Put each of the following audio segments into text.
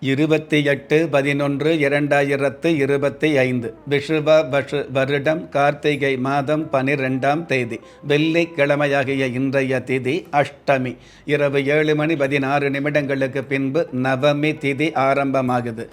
இருபத்தி எட்டு பதினொன்று இரண்டாயிரத்து இருபத்தி ஐந்து விஷுவ வஷு வருடம் கார்த்திகை மாதம் பனிரெண்டாம் தேதி வெள்ளிக்கிழமையாகிய இன்றைய திதி அஷ்டமி. இரவு ஏழு மணி பதினாறு நிமிடங்களுக்கு பின்பு நவமி திதி ஆரம்பமாகுது.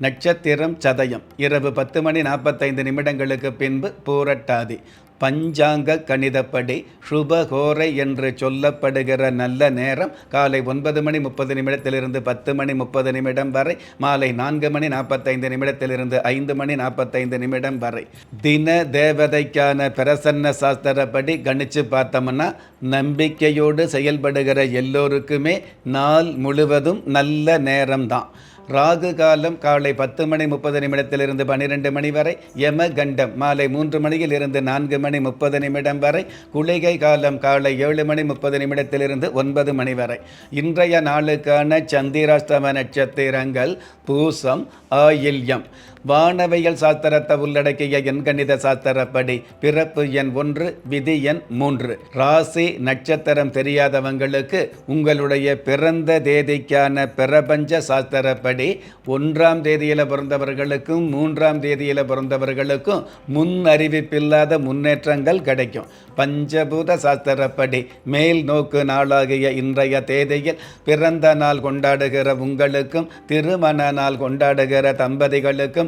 நட்சத்திரம் சதயம். இரவு பத்து மணி நாற்பத்தைந்து நிமிடங்களுக்கு பின்பு பூரட்டாதி. பஞ்சாங்க கணிதப்படி சுபகோரை என்று சொல்லப்படுகிற நல்ல நேரம் காலை ஒன்பது மணி முப்பது நிமிடத்திலிருந்து பத்து மணி முப்பது நிமிடம் வரை மாலை நான்கு மணி நாற்பத்தைந்து நிமிடத்திலிருந்து ஐந்து மணி நாற்பத்தைந்து நிமிடம் வரை. தின தேவதைக்கான பிரசன்ன சாஸ்திரப்படி கணிச்சு பார்த்தோம்னா நம்பிக்கையோடு செயல்படுகிற எல்லோருக்குமே நாள் முழுவதும் நல்ல நேரம்தான். ராகு காலம் காலை பத்து மணி முப்பது நிமிடத்திலிருந்து பன்னிரெண்டு மணி வரை யம கண்டம் மாலை மூன்று மணியில் இருந்து நான்கு மணி முப்பது நிமிடம் வரை குளிகை காலம் காலை ஏழு மணி முப்பது நிமிடத்திலிருந்து ஒன்பது மணி வரை. இன்றைய நாளுக்கான சந்திராஷ்டம நட்சத்திரங்கள் பூசம் ஆயில்யம். வானவியல் சாஸ்திரத்தை உள்ளடக்கிய எண்கணித சாஸ்திரப்படி பிறப்பு எண் ஒன்று விதி எண் மூன்று. ராசி நட்சத்திரம் தெரியாதவங்களுக்கு உங்களுடைய பிறந்த தேதிக்கான பிரபஞ்ச சாஸ்திரப்படி ஒன்றாம் தேதியில் பிறந்தவர்களுக்கும் மூன்றாம் தேதியில் பிறந்தவர்களுக்கும் முன் அறிவிப்பில்லாத முன்னேற்றங்கள் கிடைக்கும். பஞ்சபூத சாஸ்திரப்படி மேல் நோக்கு நாளாகிய இன்றைய தேதியில் பிறந்த நாள் கொண்டாடுகிற உங்களுக்கும் திருமண நாள் கொண்டாடுகிற தம்பதிகளுக்கும்